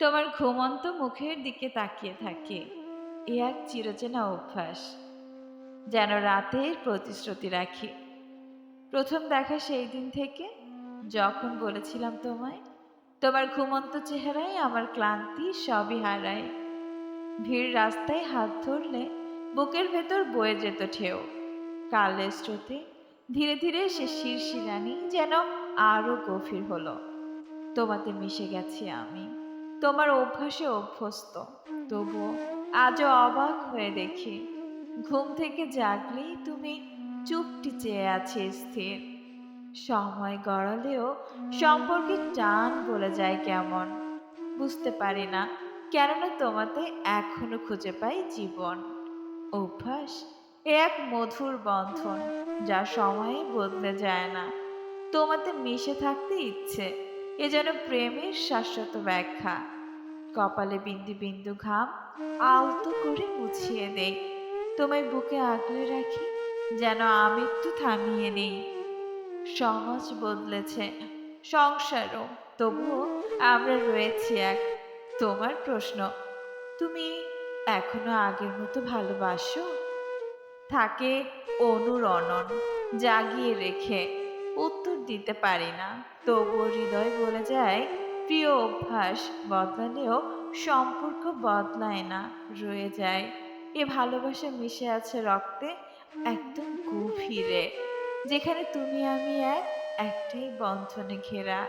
তোমার ঘুমন্ত মুখের দিকে তাকিয়ে থাকে। এ এক চিরচেনা অভ্যাস, যেন রাতের প্রতিশ্রুতি রাখি। প্রথম দেখা সেই দিন থেকে, যখন বলেছিলাম তোমায়, তোমার ঘুমন্ত চেহারায় আমার ক্লান্তি সবই হারায়। ভিড় রাস্তায় হাত ধরলে বুকের ভেতর বয়ে যেত ঠেউ কালের স্রোতে ধীরে ধীরে সে শিরশিরানি যেন আরও গভীর হলো। তোমাতে মিশে গেছি আমি। তোমার অভ্যাসে অভ্যস্ত। তবুও আজও অবাক হয়ে দেখি, ঘুম থেকে জাগলেই তুমি চুপটি চেয়ে আছে স্থির। সময় গড়ালেও সম্পর্কে টান বলে যায় কেমন? বুঝতে পারি না, কেননা তোমাতে এখনও খুঁজে পাই জীবন। অভ্যাস এ এক মধুর বন্ধন, যা সময়ে বদলে যায় না। তোমাতে মিশে থাকতে ইচ্ছে। এ যেন প্রেমের শাশ্বত ব্যাখ্যা। কপালে বিন্দু বিন্দু ঘাম আলতো করে মুছিয়ে দেই তোমায় বুকে আগলে রাখি, যেন আমৃত্যু থামিয়ে নেই। সমাজ বদলেছে, সংসারও, তবুও আমরা রয়েছি এক। তোমার প্রশ্ন, তুমি এখনও আগের মতো ভালোবাসো? থাকে অনুরণন, জাগিয়ে রেখে। উত্তর দিতে পারি না। তবুও হৃদয় বলে যায়, প্রিয় অভ্যাস বদলালেও সম্পর্ক বদলায় না, রয়ে যায়। এ ভালোবাসা মিশে আছে রক্তে, একদম গভীরে, যেখানে তুমি আমি এক, একটাই বন্ধনে ঘেরা।